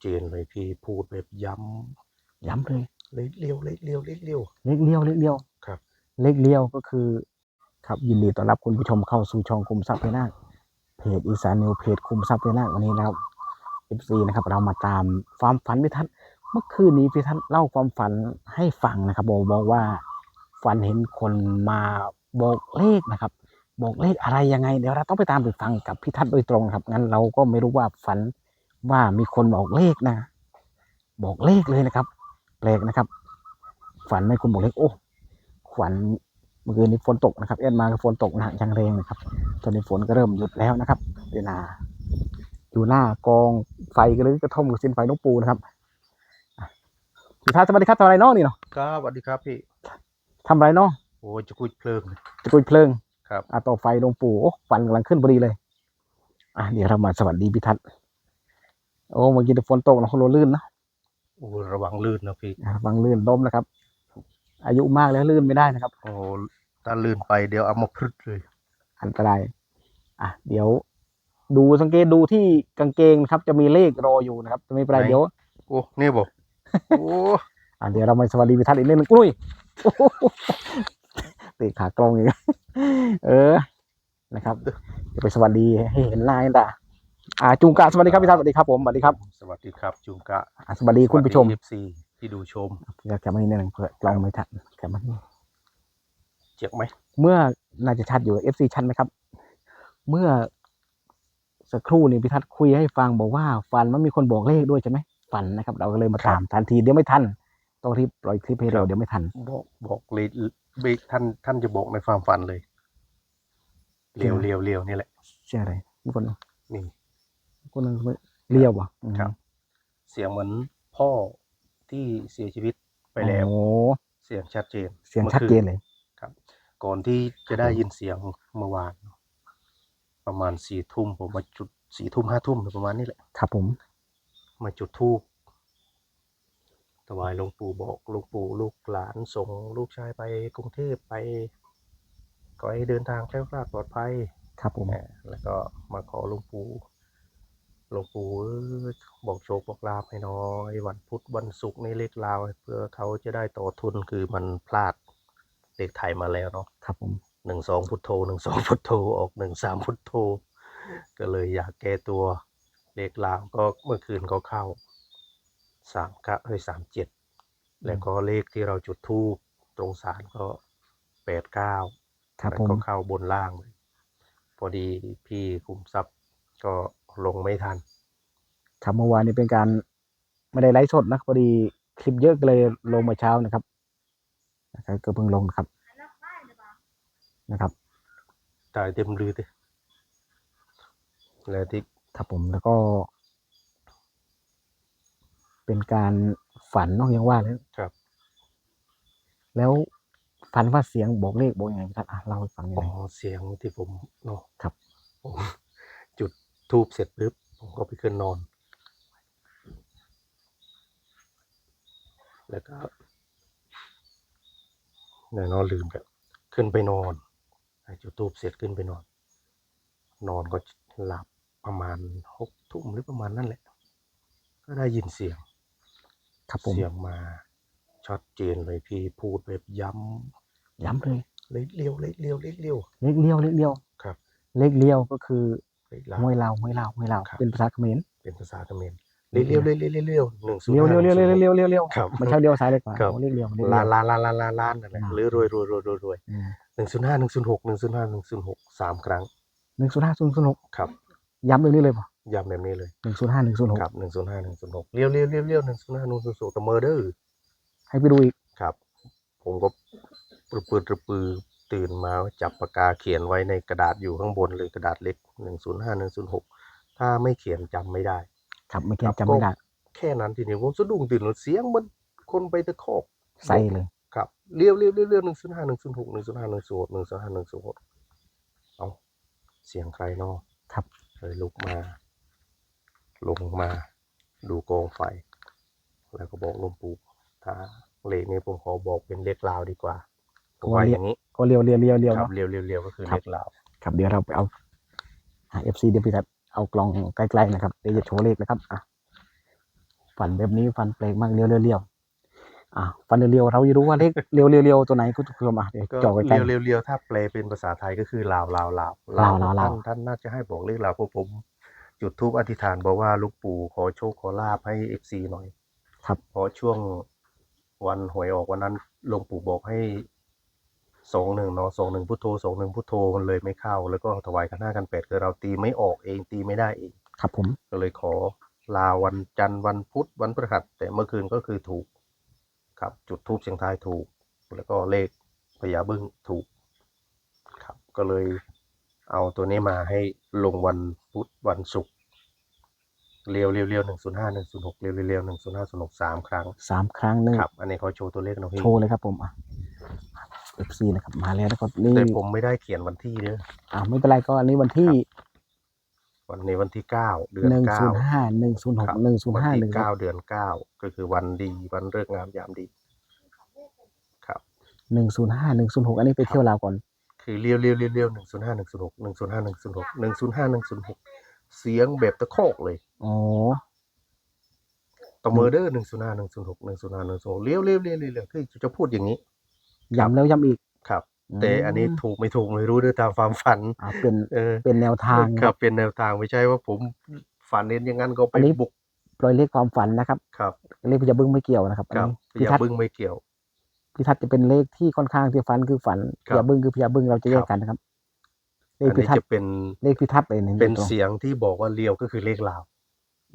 เจนเลยพี่พูดแบบย้ย้ำเลยำเลยเลี้ยวเลยเลี้ยวเลยเลี้ยว เล็กเลี้ยวเล็กเลี้ยวครับ เล็กเลี้ยวก็คือ ครับยินดีต้อนรับคุณผู้ชมเข้าสู่ช่องคุมทรัพย์เพนาคเพจอีสานนิวเพจคุมทรัพย์เพนาควันนี้นะครับเอฟซีนะครับ เรามาตามความฝันพิทัศน์เมื่อคืนนี้พิทัศน์เล่าความฝันให้ฟังนะครับบอกบอกว่าฝันเห็นคนมาบอกเลขนะครับ บอกเลขอะไรยังไงเดี๋ยวเราต้องไปตามไปฟังกับพิทัศน์โดยตรงครับงั้นเราก็ไม่รู้ว่าฝัน ว่ามีคนบอกเลขนะ บอกเลขเลยนะครับ แปลกนะครับ ฝันไม่คุณบอกเลขโอ้ฝันเมื่อคืนนี้ฝนตกนะครับ เอ็นมาก็ฝนตกหนักอย่างแรงนะครับ ตอนนี้ฝนก็เริ่มหยุดแล้วนะครับเวลาอยู่หน้ากองไฟก็เลยกระท่อมกับสินไฟนกปูนะครับอะพี่ทัศน์สวัสดีครับทำอะไรเนาะนี่เนาะครับสวัสดีครับพี่ทำอะไรเนาะโอ้ยจะคุยเพลิงเลยจะกุยเพลิงครับอะต่อไฟหลวงปู่โอ้ฟันกำลังขึ้นพอดีเลย อะเดี๋ยวเรามาสวัสดีพี่ทัศน์ โอ้เมื่อกี้ฝนตกนะเขาโลลื่นนะโอ้ระวังลื่นนะพี่อะฟังลื่นล้มนะครับ อายุมากแล้วลื่นไม่ได้นะครับ โอ้ถ้าลื่นไปเดี๋ยวเอามาพรึดเลย อันตรายอะเดี๋ยว ดูสังเกตดูที่กางเกงนะครับ จะมีเลขรออยู่นะครับจะไม่เป็นไรเดี๋ยวโอ้นี่บอกโอ้อะเดี๋ยวเรามาสวัสดีพิทัศน์อีกนิดนึงอุ้ยโอ้โหเตะขากลองอีกเออนะครับเดี๋ยวไปสวัสดีให้เห็นหน้าให้ตา อ่าจุงกะสวัสดีครับพิทัศน์สวัสดีครับผมสวัสดีครับสวัสดีครับจุงกะอะสวัสดีคุณผู้ชมเอฟซีที่ดูชมอยากแกะมานี่นิดนึงเผื่อกลองไม่ทันแกะมานี่เจ็บไหมเมื่อน่าจะชัดอยู่เอฟซีชัดไหมครับ เมื่อสักครู่นี้พิทัศน์คุยให้ฟังบอกว่าฝันมันมีคนบอกเลขด้วยใช่ไหมฝันนะครับ เราก็เลยมาตามทันทีเดี๋ยวไม่ทันต้องรีบปล่อยคลิปให้เร็วเดี๋ยวไม่ทัน บอกบอกเลยเบรกท่านท่านจะบอกในความฝันเลยเลี้ยวจริงเหรอเลี้ยวเลี้ยวนี่แหละเชื่ออะไรมีคนนี่ คนนึงเลี้ยวอะครับ เสียงเหมือนพ่อที่เสียชีวิตไปแล้วโอ้เสียงชัดเจน เสียงชัดเจนเลยครับ ก่อนที่จะได้ยินเสียงเมื่อวาน ประมาณสี่ทุ่มผมมาจุดสี่ทุ่มห้าทุ่มประมาณนี้แหละครับผม มาจุดธูปถวายหลวงปู่บอกหลวงปู่ลูกหลานส่งลูกชายไปกรุงเทพไปขอให้เดินทางแคล้วคลาดปลอดภัย ครับผมอ่าแล้วก็มาขอหลวงปู่ หลวงปู่เอ้ยบอกโชคบอกลาภให้น้อยวันพุธวันศุกร์นี่เลขลาวเพื่อเขาจะได้ต่อทุนคือมันพลาดเลขไทยมาแล้วเนาะครับผมหนึ่งสองพุทโธหนึ่งสองพุทโธออกหนึ่งสามพุทโธก็เลยอยากแก้ตัวเลขลาวก็เมื่อคืนก็เข้าสามเก้าเอ้ยสามเจ็ดแล้วก็เลขที่เราจุดทูปตรงศาลก็แปดเก้าครับแล้วผมก็เข้าบนล่างเลยพอดีพี่คุมทรัพย์ก็ ลงไม่ทัน ครับเมื่อวานนี้เป็นการไม่ได้ไลฟ์สดนะพอดีคลิปเยอะก็เลยลงมาเช้านะครับนะครับก็เพิ่งลงนะครับ นะครับตายเต็มลือเลยแล้วที่ครับผมแล้วก็ เป็นการฝันเนอกยังว่าแล้วครับ แล้วฝันว่าเสียงบอกเลขบอกยังไงครับอะเล่าให้ฟังหน่อ๋ออยเสียงที่ผมเนาะครับ ผมจุด ทูบเสร็จปุ๊บผมก็ไปขึ้นนอน แล้วก็เดี๋ยวนอนลืมแบบขึ้นไปนอนจุดทูบเสร็จขึ้นไปนอน นอนก็หลับประมาณหกทุ่มหรือประมาณนั่นแหละ ก็ได้ยินเสียงครับผมเสียงมาชัดเจนเลยพี่พูดแบบย้ย้ำเลยำเลยเลี้ยวเลยเลี้ยวเลยเลี้ยวเลขเลี้ยวเลขเลี้ยวครับ เลขเลี้ยวก็คือ เลยลาห้วยลาวห้วยลาวห้วยลาวครับเป็นภาษาเขมรเป็นภาษาเขมรเลี้ยวเลี้ยวเลี้ยวเลี้ยวเลี้ยวหนึ่งศูนย์เลี้ยวเลี้ยวเลี้ยวเลี้ยวเลี้ยวเลี้ยวเลี้ยวครับไม่ใช่เลี้ยวซ้ายเลยกว่าครับโอ้เลขเลี้ยวเลขล้าเลี้นยวล้านล้านล้านล้านล้านนั่นแหละอ่าหรือรวยรวยรวยรวยรวยอืมหนึ่งศูนย์ห้าหนึ่งศูนย์หกหนึ่งศูนย์ห้าหนึ่งศูนย์หกสามครั้งหนึ่งศูนย์ห้าศูนย์ศูนย์หกครับย้ำเรื่องนี้เลยป่ะย้ำแบบนี้เลยหนึ่งศูนย์ห้าหนึ่งศูนย์หกครับหนึ่งศูนย์ห้าหนึ่งศูนย์หกเลี้ยวเลี้ยวเลี้ยวเลี้ยวหนึ่งศูนย์ห้าหนึ่งศูนย์หกแต่เมอร์เดอร์ให้ไปดูอีกครับ ผมก็ปรือปือปรือปือ ตื่นมาจับปากกาเขียนไว้ในกระดาษอยู่ข้างบนเลยกระดาษเล็กหนึ่งศูนย์ห้าหนึ่งศูนย์หกถ้าไม่เขียนจำไม่ได้ ครับไม่เกี่ยครัวบจำไม่ได้ แค่นั้นทีนี้ผมสะดุ้งตื่นเสียงมันคนไปตะคอกใส่เลย ครับเลี้ยวเลี้ยวเลี้ยวเลี้ยวหนึ่งศูนย์ห้าหนึ่งศูนย์หกหนึ่งศูนย์ห้าหนึ่งศูนย์หกหนึ่งศูนย์ห้าหนึ่งศูนย์หกเอาเสียงใครเนอครับเลยลุกมา ลงมา ดูกองไฟ แล้วก็บอกหลวงปู่ถ้าเลขนี้ผมขอบอกเป็นเลขลาวดีกว่า ผมว่าอย่างนี้ก็เลี้ยวเลี้ยวเลี้ยวเลี้ยวครับเนาะเลี้ยวเลี้ยวเลี้ยวก็คือครัเลบขลาวครับเดี๋ยวเราไปเอาเอฟซีเดี๋ยวพี่ทัดเอากล่องใกล้ๆนะครับเดี๋ยวจะโชว์เลขนะครับอะฝันแบบนี้ฝันแปลกมากเรียวเรียวเรียวอะฝันเรียวๆเราจะรู้ว่าเลขเรียวเรียวเรียวตัวไหนคุณผู้ชมอะเดี๋ยวก็จ่อไว้ใกล้เรียวๆเรียวๆถ้าแปลเป็นภาษาไทยก็คือลาวลาวลาวลาวลาวลาวท่านท่านน่าจะให้บอกเลขลาวเพราะผม จุดทูปอธิษฐานบอกว่าลูกปู่ขอโชคขอลาบให้เอฟซีหน่อย ครับเพราะช่วงวันหวยออกวันนั้นหลวงปู่บอกให้ สองหนึ่งเนาะสองหนึ่งพุทโธสองหนึ่งพุทโธมันเลยไม่เข้า แล้วก็ถวายกันห้ากันแปดคือเราตีไม่ออกเองตีไม่ได้เองครับผมก็เลยขอลาวันจันทร์วันพุธวันพฤหัส แต่เมื่อคืนก็คือถูก ครับ จุดทูปเสียงทายถูก แล้วก็เลขพญาบึ้งถูก ครับ ก็เลยเอาตัวนี้มาให้ลงวันพุธวันศุกร์เรียวเรียวเรียวหนึ่งศูนย์ห้าหนึ่งศูนย์หกเรียวเรียวเรียวหนึ่งศูนย์ห้าศูนย์หกสามครั้งสามครั้งหนึ่งครับ อันนี้เขาโชว์ตัวเลขนะพี่โชว์เลยครับผมอะ FC นะครับมาแล้วนะครับนี่แต่ผมไม่ได้เขียนวันที่เด้ออ่าไม่เป็นไรก็อันนี้วันที่วันนี้วันที่เก้าเดือนหนึ่งเก้าศูนย์ห้าหนึ่งศูนย์หกครับหนึ่งศูนย์วันห้าหที่นึ่งเก้าเดือนเก้าก็คือวันดีวันเลิกษ์งามยามดี ครับหนึ่งศูนย์ห้าหนึ่งศูนย์หกอันนี้ไปเที่ยวลาวก่อน คือเรียวเรียวเรียวเรียวหนึ่งศูนย์ห้าหนึ่งศูนย์หกหนึ่งศูนย์ห้าหนึ่งศูนย์หกหนึ่งศูนย์ห้าหนึ่งศูนย์หกเสียงแบบตะคอกเลยอ๋อต่อเมอร์เดอร์หนึ่งศูนย์ห้าหนึ่งศูนย์หกหนึ่งศูนย์ห้าหนึ่งศูนย์หกเรียวเรียวเรียวเรียวเรียวคือจะพูดอย่างนี้ ย้ำแล้วย้ำอีก ครับ แต่อันนี้ถูกไม่ถูกไม่รู้ด้วยตามความฝันอ่าเป็นเออเป็นแนวทางครับเป็นแนวทางไม่ใช่ว่าผมฝันเน้นอย่างนั้นก็ไปอันนี้ บุกปล่อยเลขความฝันนะครับ ครับเลขพญาบึ้งไม่เกี่ยวนะครับอันครับนี้พพิญาทัศน์บึ้งไม่เกี่ยว พิทัศน์จะเป็นเลขที่ค่อนข้างที่ฝันคือฝันครัพบญาบึ้งคือพญาบึ้งเราจะแยครักบกันนะครับเลอัขนพินี้ทัศจะน์เป็นเลขพิทัศน์เลยเป็นตรงเสียงที่บอกว่าเลียวก็คือเลขลาว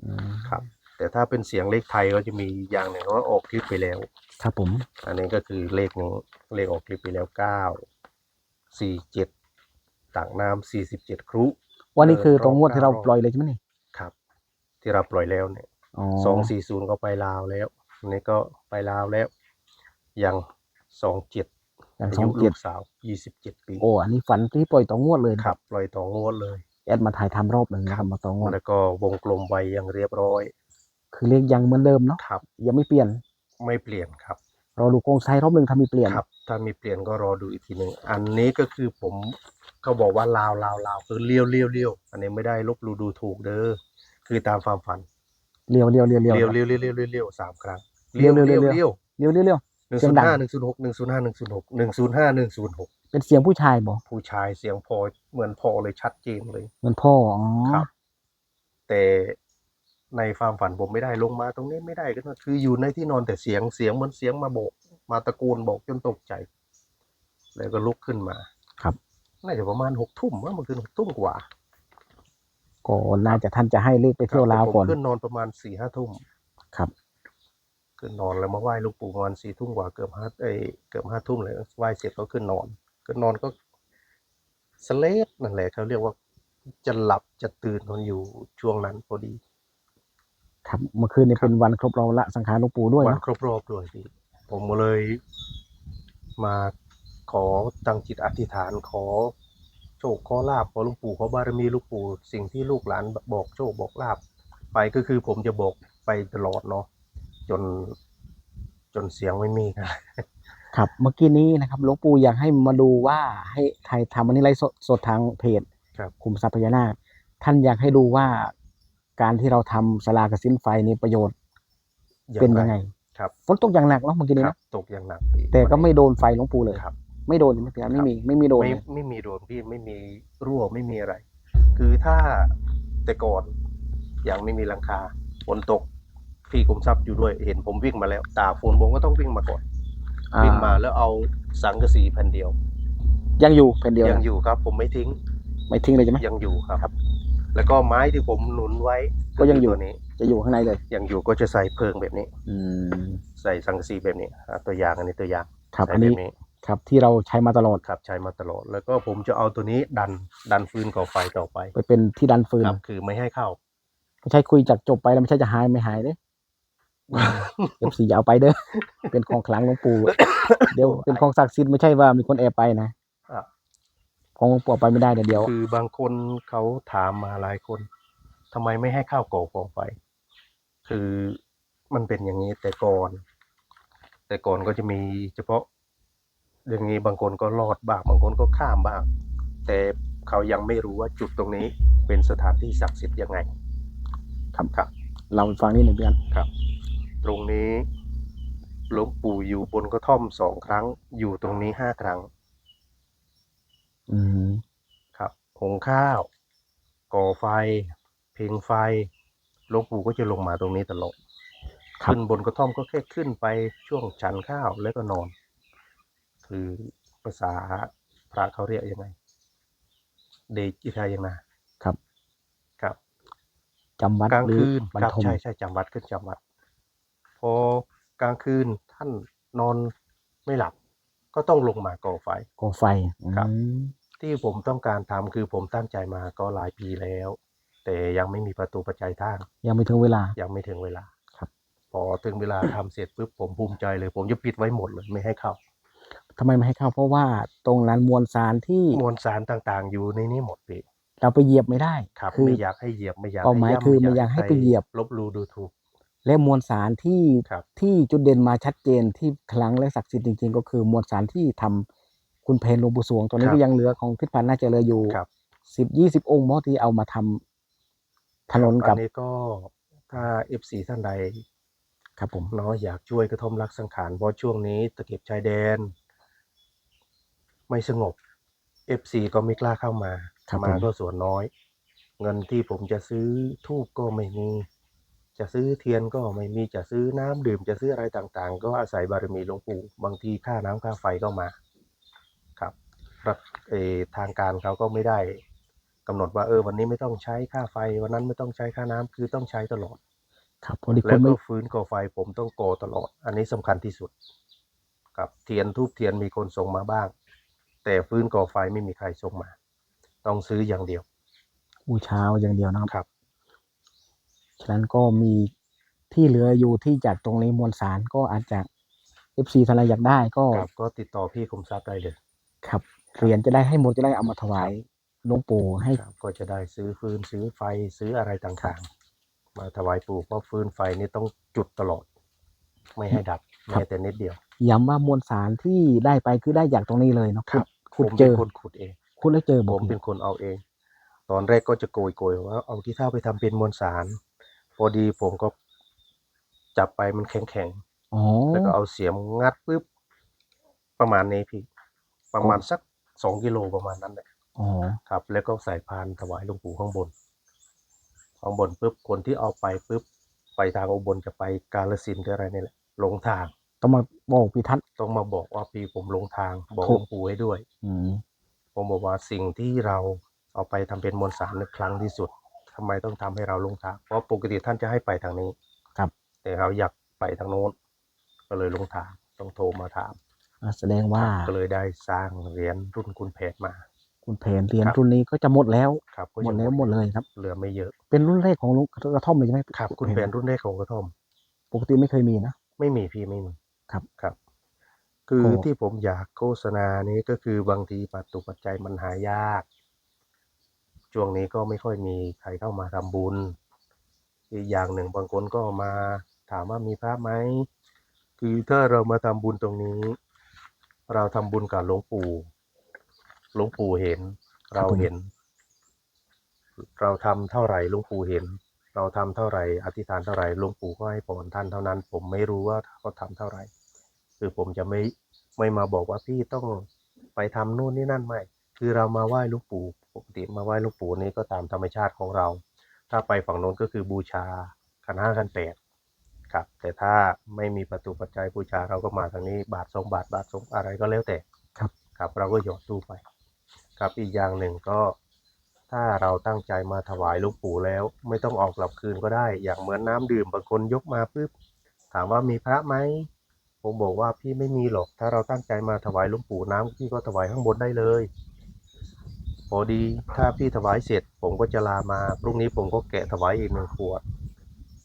อืมครับ แต่ถ้าเป็นเสียงเลขไทยก็จะมีอย่างหนึ่งว่าออกคลิปไปแล้ว ครับผม อันนี้ก็คือเลขนี้เลขออกคลิปไปแล้วเก้าสี่เจ็ดต่างน้ำสี่สิบเจ็ดครุ วันนี้คือตรงงวดรอบที่เราเก้ารอบปล่อยเลยใช่ไหมนี่ครับ ที่เราปล่อยแล้วเนี่ยอ๋อสองสี่ศูนย์ก็ไปลาวแล้วอันนี้ก็ไปลาวแล้วยังสองเจ็ดอย่างอาสอยุงลูเจ็ดกสาวยี่สิบเจ็ดปีโอ้อันนี้ฝันที่ปล่อยต่องวดเลยนะครับปล่อยต่องวดเลย แอดมาถ่ายทำรอบหนึ่งนะครับมาต่องวดแล้วก็วงกลมไว้ยังเรียบร้อย คือเลขยังเหมือนเดิมเนาะครับ ยังไม่เปลี่ยนไม่เปลี่ยนครับ รอดูโครงไซรอบหนึ่งถ้ามีเปลี่ยนครับ ถ้ามีเปลี่ยนก็รอดูอีกทีหนึ่งอันนี้ก็คือผมเขาบอกว่าลาวลาวลาวคือเลี้ยวเลี้ยวเลี้ยวอันนี้ไม่ได้ลบหลูดูถูกเด้อคือตามความฝันเรียวเรียวเรียวเรียวเลี้ยวเลี้ยวเลี้ยวเลี้ยวเลี้ยวเลี้ยวสามครั้งเลี้ยวเลี้ยวเลี้ยวเลี้ยวเรียวเรียวเรียวหนึ่งเสียศูงนดัย์งห้าหนึ่งศูนย์หกหนึ่งศูนย์ห้าหนึ่งศูนย์หกหนึ่งศูนย์ห้าหนึ่งศูนย์หกเป็นเสียงผู้ชายบอกผู้ชายเสียงพอเหมือนพอเลยชัดเจนเลย เหมือนพ่ออ๋อครับ แต่ ในความฝันผมไม่ได้ลงมาตรงนี้ไม่ได้ก็คืออยู่ในที่นอนแต่เสียงเสียงเหมือนเสียงมาโบก มาตะโกนบอกจนตกใจ แล้วก็ลุกขึ้นมาครับน่าจะประมาณหกทุ่มว่าเมื่อคืนหกทุ่มกว่าก่อนน่าจะท่านจะให้เลขไปเที่ยวลาวผมก่อนขึ้นนอนประมาณสี่ห้าทุ่มครับขึ้นนอนแล้วมาไหว้หลูกปู่ประมาณสี่ทุ่มกว่าเกือบห้าเอ้ยเกือบห้าทุ่มเลยไหว้เสร็จก็ขึ้นนอนขึ้นนอนก็สเลดนั่นแหละเขาเรียกว่าจะหลับจะตื่นนอนอยู่ช่วงนั้นพอดี ครับเมื่อคืนนี้เป็นวันครบรอบละสังขารหลวงปู่ด้วยวันเนาะครบรอบด้วยพี่ผมก็เลย มาขอตั้งจิตอธิษฐานขอ โชคขอลาบขอหลุงปู่ขอบารมีหลุงปู่สิ่งที่ลูกหลานบอกโชคบอกลาบไปก็คือผมจะบอกไปตลอดเนาะจน จนเสียงไม่มีครับ ครับ เมื่อกี้นี้นะครับหลวงปู่อยากให้มาดูว่าให้ใครทำอันนี้ไลฟ์สดสดทางเพจครับ คุมทรัพย์พญานาคท่านอยากให้ดูว่า การที่เราทำสลากระสินไฟนี้ประโยชน์เป็นยังไงครับฝนตกอย่างหนักเนาะเมื่อกี้นี้ครันะบตกอย่างหนักพี่แต่ก็ไม่โดนไฟหลวงปู่เลย ครับ ไม่โดนไม่เปไม่มีไม่มีโดนไม่เลยไม่มีโดนพี่ไม่มีรั่วไม่มีอะไร คือถ้าแต่ก่อนยังไม่มีหลังคาฝนตกพี่กรมทรัพย์อยู่ด้วยเห็นผมวิ่งมาแล้วตากฝนผมก็ต้องวิ่งมาก่อน อ่าวิ่งมาแล้วเอาสังกะสีแผ่นเดียวยังอยู่เป็นเดียวยังนะอยู่ครับ ผมไม่ทิ้งไม่ทิ้งเลยใช่ไหมยังอยู่ครับ แล้วก็ไม้ที่ผมหนุนไว้ก็ยังอยู่ ตัวนี้ จะอยู่ข้างในเลยยังอยู่ก็จะใส่เพิงแบบนี้ อืมใส่สังกะสีแบบนี้อะตัวอย่างอันนี้ตัวอย่างครับใส่อันแบนี้บนี้ครับที่เราใช้มาตลอดครับใช้มาตลอด แล้วก็ผมจะเอาตัวนี้ดันดันฟืนก่อไฟต่อไปไปเป็นที่ดันฟืนครับคือไม่ให้เข้า ไม่ใช่คุยจากจบไปแล้วไม่ใช่จะหายไม่หายเด้เอฟซีอย่าเอาไปเด้อเป็นของขลังหลวงปู่ เดี๋ยวเป็นของศักดิ์สิทธิ์ไม่ใช่ว่ามีคนแอบไปนะอะ ของหลวงปู่เอาไปไม่ได้เดี๋ยวเดี๋ยวคือบางคนเขาถามมาหลายคนทำไมไม่ให้เข้าก่อกองไฟ คือมันเป็นอย่างนี้แต่ก่อน แต่ก่อนก็จะมีเฉพาะ อย่างนี้บางคนก็รอดบ้างบางคนก็ข้ามบ้าง แต่เขายังไม่รู้ว่าจุดตรงนี้เป็นสถานที่ศักดิ์สิทธิ์ยังไงครับครับ เราฟังนิดหนึ่งเพื่อนครับ ตรงนี้หลวงปู่อยู่บนกระท่อมสองครั้ง อยู่ตรงนี้ห้าครั้ง อืมครับหุงข้าว ก่อไฟ เพิงไฟหลวงปู่ก็จะลงมาตรงนี้ตลอดครับขึ้นบนกระท่อมก็แค่ขึ้นไปช่วงฉันข้าวแล้วก็นอน คือภาษาพระเขาเรียกยังไง เดจิทายังนะครับ ครับจำวัดกลางหรือคืนบรรครับทมใช่ใช่จำวัดขึ้นจำวัด พอกลางคืนท่านนอนไม่หลับ ก็ต้องลงมาก่อไฟ ก่อไฟครับ อืมที่ผมต้องการทำคือผมตั้งใจมาก็หลายปีแล้ว แต่ยังไม่มีประตูปัจจัยทาง ยังไม่ถึงเวลา ยังไม่ถึงเวลาครับ พอถึงเวลาทำเสร็จปุ๊บผมภูมิใจเลย ผมจะปิดไว้หมดเลยไม่ให้เข้าทำไมไม่ให้เข้าเพราะว่าตรงนั้นมวลสารที่มวลสารต่างๆ อยู่ในนี้หมดพี่เราไปเหยียบไม่ได้ครับคือไม่อยากให้เหยียบไม่อยากเป้าหมายให้ย่ำคือไม่อยากให้ไปเหยียบ ลบหลูดูถูก และมวลสารที่ครับที่จุดเด่นมาชัดเจนที่คลังและศักดิ์สิทธิ์จริง ๆ ก็คือมวลสารที่ทำคุณเพนหลวงปู่สวงตอนนี้ครับ ก็ยังเหลือของทิศพันธ์น่าจะเหลืออยู่ครับสิบยี่สิบองค์หมอที่เอามาทำถนนอักับนนี้ก็ถ้าเอฟซีท่านใดครับผม เนาะอยากช่วยกระทอมรักสังขารเพราะช่วงนี้ตะเข็บชายแดน ไม่สงบเอฟซีก็ไม่กล้าเข้ามาครับมาผมก็ส่วนน้อย เงินที่ผมจะซื้อทูบก็ไม่มี จะซื้อเทียนก็ไม่มีจะซื้อน้ำดื่มจะซื้ออะไรต่างๆ ก็อาศัยบารมีหลวงปู่บางทีค่าน้ำค่าไฟก็มาครับรัฐเออทางการเขาก็ไม่ได้กำหนดว่าเออวันนี้ไม่ต้องใช้ค่าไฟ วันนั้นไม่ต้องใช้ค่าน้ำคือต้องใช้ตลอด ครับพอดีคแล้วนไม่ก็ฟื้นก่อไฟผมต้องก่อตลอด อันนี้สำคัญที่สุดกับเทียนทูบเทียนมีคนส่งมาบ้าง แต่ฟื้นก่อไฟไม่มีใครส่งมา ต้องซื้ออย่างเดียวบูชาอย่างเดียวนะครับครับ ฉะนั้นก็มีที่เหลืออยู่ที่จากตรงนี้มวลสารก็อาจจะเอฟซีท่านใดอยากได้ก็ครับก็ติดต่อพี่คมทรัพย์ได้เลยครับเหรียญจะได้ให้หมดจะได้เอามาถวายหลวงปู่ให้ ครับก็จะได้ซื้อฟืนซื้อไฟซื้ออะไรต่างๆ มาถวายปู่เพราะฟืนไฟนี่ต้องจุดตลอด ไม่ให้ดับครับ แม้แต่นิดเดียว ย้ำว่ามวลสารที่ได้ไปคือได้จากตรงนี้เลยเนาะครับขุดผมเจเป็นอคนขุดเอง ขุดแล้วเจอผบอกมเป็นคนเอาเอง ตอนแรกก็จะโกยโกยๆว่าเอาที่เท่าไปทำเป็นมวลสาร พอดีผมก็จับไปมันแข็งแข็งอ๋อๆแล้วก็เอาเสียมงัดปุ๊บประมาณนี้พี่ ประมาณสักสองกิโลประมาณนั้นแหละอ๋อครับ แล้วก็ใส่พานถวายหลวงปู่ข้างบน ข้างบนปุ๊บคนที่เอาไปปุ๊บไปทางอุบลจะไปกาลสินธุ์หรืออะไรนี่แหละหลงทาง ต้องมาบอกพิทัศน์ ต้องมาบอกว่าพี่ผมหลงทาง บอกถูหลกวงปู่ให้ด้วย อืม ผมบอกว่าสิ่งที่เราเอาไปทำเป็นมวลสารในครั้งที่สุด ทำไมต้องทำให้เราลงทาง เพราะปกติท่านจะให้ไปทางนี้ครับ แต่เราอยากไปทางโน้น ก็เลยลงทางต้องโทรมาถามอะแสดงว่าก็เลยได้สร้างเหรียญรุ่นคุณเพชรมา คุณเพนเหรียญครับรุ่นนี้ก็จะหมดแล้วครับก็หมยัดงแล้วหมดเลยครับ เหลือไม่เยอะ เป็นรุ่นแรกของลุงกระท่อมเลยใช่ไหมครับ คุณเพชรรุ่นแรกของกระท่อม ปกติไม่เคยมีนะไม่มีพี่ไม่มีครับครับ คือโอ้ที่ผมอยากโฆษณานี้ก็คือบางทีปัจจุปัจจัยมันหายาก ช่วงนี้ก็ไม่ค่อยมีใครเข้ามาทำบุญ อีกอย่างหนึ่งบางคนก็มาถามว่ามีพระไหม คือถ้าเรามาทำบุญตรงนี้ เราทำบุญกับหลวงปู่ หลวงปู่เห็น เราเห็น เราทำเท่าไหร่หลวงปู่เห็น เราทำเท่าไหร่ อธิษฐานเท่าไหร่หลวงปู่ก็ให้พรท่านเท่านั้น ผมไม่รู้ว่าเขาทำเท่าไหร่ คือผมจะไม่ไม่มาบอกว่าพี่ต้องไปทำนู่นนี่นั่นไม่ คือเรามาไหว้หลวงปู่ ปกติมาไหว้หลวงปู่นี่ก็ตามธรรมชาติของเรา ถ้าไปฝั่งโน้นก็คือบูชาขันห้าขันแปดครับแต่ถ้าไม่มีประตูปัจจัยบูชาเราก็มาทางนี้บาทสองบาทบาทสองอะไรก็แล้วแต่ครับครับเราก็หยอดตู้ไป ครับอีกอย่างหนึ่งก็ ถ้าเราตั้งใจมาถวายหลวงปู่แล้ว ไม่ต้องออกกลับคืนก็ได้ อย่างเหมือนน้ำดื่มบางคนยกมาปุ๊บถามว่ามีพระไหมผมบอกว่าพี่ไม่มีหรอก ถ้าเราตั้งใจมาถวายหลวงปู่น้ำพี่ก็ถวายข้างบนได้เลยพ อดีถ้าพี่ถวายเสร็จ ผมก็จะลามาพรุ่งนี้ผมก็แกะถวายอีกหนึ่งขวด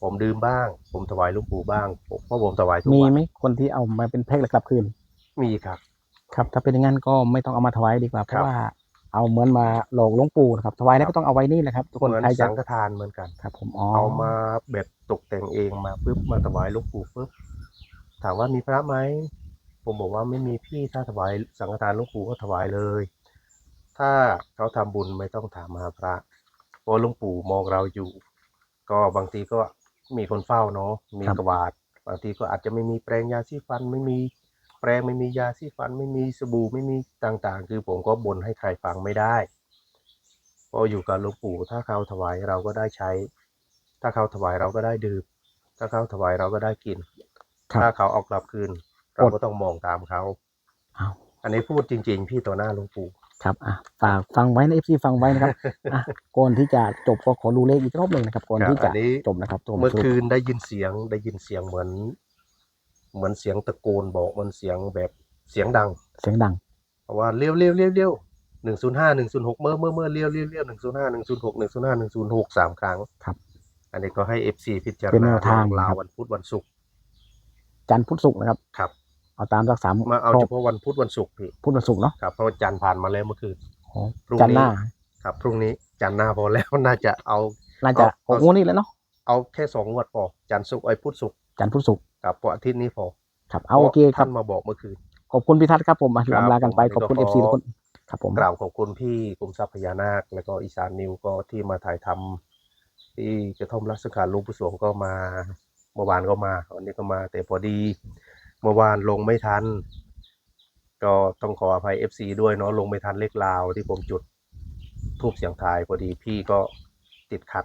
ผมดื่มบ้าง ผมถวายหลวงปู่บ้างผมเพราะผมถวายทุกมีวันไหมคนที่เอามาเป็นแพ็คแล้วกลับคืน มีครับ ครับ ถ้าเป็นอย่างนั้นก็ไม่ต้องเอามาถวายดีกว่าเพครัราะบว่าเอาเหมือนมาหลอกหลวงปู่นะครับถวายแล้วครับก็ต้องเอาไว้นี่แหละครับทุกคนเหมือนใครจะสังฆทานเหมือนกันครับ ผมอ๋อเอามาแบบตกแต่งเองมาปุ๊บมาถวายหลวงปู่ปุ๊บถามว่ามีพระไหมผมบอกว่าไม่มีพี่ถ้าถวายสังฆทานหลวงปู่ก็ถวายเลย ถ้าเขาทำบุญไม่ต้องถามหาพระเพราะหลวงปู่มองเราอยู่ ก็บางทีก็มีคนเฝ้าเนาะมีกวาด บางทีก็อาจจะไม่มีแปรงยาสีฟันไม่มีแปรงไม่มียาสีฟัน ไม่มีสบู่ไม่มีต่างๆ คือผมก็บ่นให้ใครฟังไม่ได้เพราะอยู่กับหลวงปู่ถ้าเขาถวายเราก็ได้ใช้ ถ้าเขาถวายเราก็ได้ดื่มถ้าเขาถวายเราก็ได้กินครับถ้าเขาเออกกลับคืน เราก็ต้องมองตามเขาเอาอันนี้พูดจริง ๆ พี่ต่อหน้าหลวงปู่ ครับอะฝากฟังไว้นะเอฟซีฟังไว้นะครับอะก่อนที่จะจบก็ขอดูเลขอีกรอบหนึ่งนะครับก่อนครับที่จะอันนี้จบนะครับตัวเมื่อสรุปคืนได้ยินเสียงได้ยินเสียงเหมือน เหมือนเสียงตะโกนบอกเหมันเสียงแบบเสียงดัง เสียงดังเพราะว่าเลี้ยวเลี้ยวเลี้ยวเลี้ยวหนึ่งศูนย์ห้าหนึ่งศูนย์หกเมื่อเมื่อเมื่อเลี้ยวเลี้ยวเลี้ยวหนึ่งศูนย์ห้าหนึ่งศูนย์หกหนึ่งศูนย์ห้าหนึ่งศูนย์หกสามครั้งครับ อันนี้ก็ให้เอฟซีพิจารเป็นแนณาวทางลาครับวันพุธวันศุกร์จันทร์พุธศุกร์นะครับครับ เอาตามรักษามาเอาครเฉบพาะวันพุธวันศุกร์พี่พุธวันศุกร์เนาะครับเพราะว่าจันทร์ผ่านมาแล้วเมื่อคืนอ๋อพรุ่งนี้จันทร์หน้าครับพรุ่งนี้จันทร์หน้าพอแล้วน่าจะเอาน่าจะเอาหกงวดนี้แล้วเนาะเอาแค่สองงวดพอจันทร์ศุกร์ไอ้พุธศุกร์จันทร์พุธศุกร์กับเพราะอาทิตย์นี้พอครับเอาโอเคครัท่าบนมาบอกเมื่อคืนขอบคุณพี่ทัศน์ครับผมมาครับลำลากันไปผมขอบคุณก็เอฟขอซีทุกคนครับผมกราบขอบคุณพี่กรมทรัพย์พญานาค แล้วก็อีสานนิวก็ที่มาถ่ายทำที่กระท่อมรักสังขารหลุงปู่สวงก็มาเมื่อวานก็มาวันนี้ก็มาแต่พอดี เมื่อวานลงไม่ทัน ก็ต้องขออภัย FC ด้วยเนาะลงไม่ทันเลขลาวที่ผมจุดทูบเสียงทายพอดีพี่ก็ติดขัด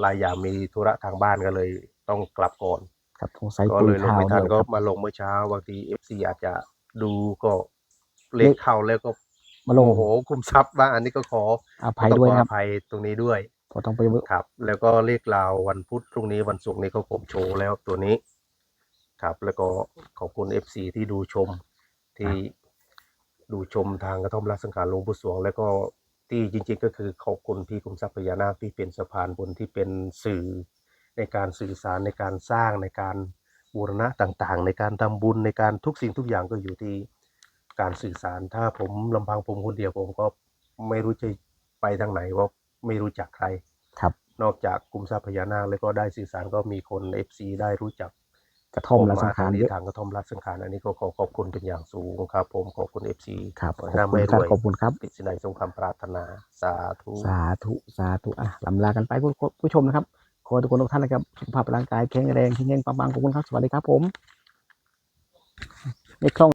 หลายอย่างมีธุระทางบ้านก็เลยต้องกลับก่อนครับสงสัยก็ตุเลยยลงข่าวไม่ทันเดียวก็ครับมาลงเมื่อเช้าบางที FC อาจจะดูก็เลขเข้าแล้วก็มาลงโอ้โหคุมทรัพย์บ้างอันนี้ก็ขออภัยด้วยต้องขคอรับอภัยตรงนี้ด้วยก็ต้องไปครับ แล้วก็เลขลาววันพุธพรุ่งนี้วันศุกร์นี้ก็ผมโชว์แล้วตัวนี้ ครับ แล้วก็ขอบคุณ FC ที่ดูชมที่ดูชมทางกระท่อมรักสังขารหลวงปู่สวง แล้วก็ที่จริงๆก็คือขอบคุณพี่กรมทรัพย์พญานาคที่เป็นสะพานบุญที่เป็นสื่อในการสื่อสารในการสร้างในการบูรณะต่างๆ ในการทำบุญในการทุกสิ่งทุกอย่างก็อยู่ที่การสื่อสาร ถ้าผมลำพังผมคนเดียวผมก็ไม่รู้จะไปทางไหนเพราะไม่รู้จักใครครับ นอกจากกลุ่มทรัพย์พญานาคแล้วก็ได้สื่อสารก็มีคนเอฟซีได้รู้จัก กระท่อมและสังขารทเยอะทางกระท่อมรัสังขารอันนี้ก็ขอขอบคุณเป็นอย่างสูงครับ ผมขอบคุณเอฟซีครับขขออบให้คุณร่ำให้ครรับวยขอบคุณครับติดสินใดสงความปรารถนา สาธุสาธุสาธุอะลำลากันไปผู้ผู้ชมนะครับขอให้ทุกคนทุกท่านนะครับสุขภาพร่างกายแข็งแรงแข็งแรงปังๆขอบคุณครับสวัสดีครับผมในคล่อง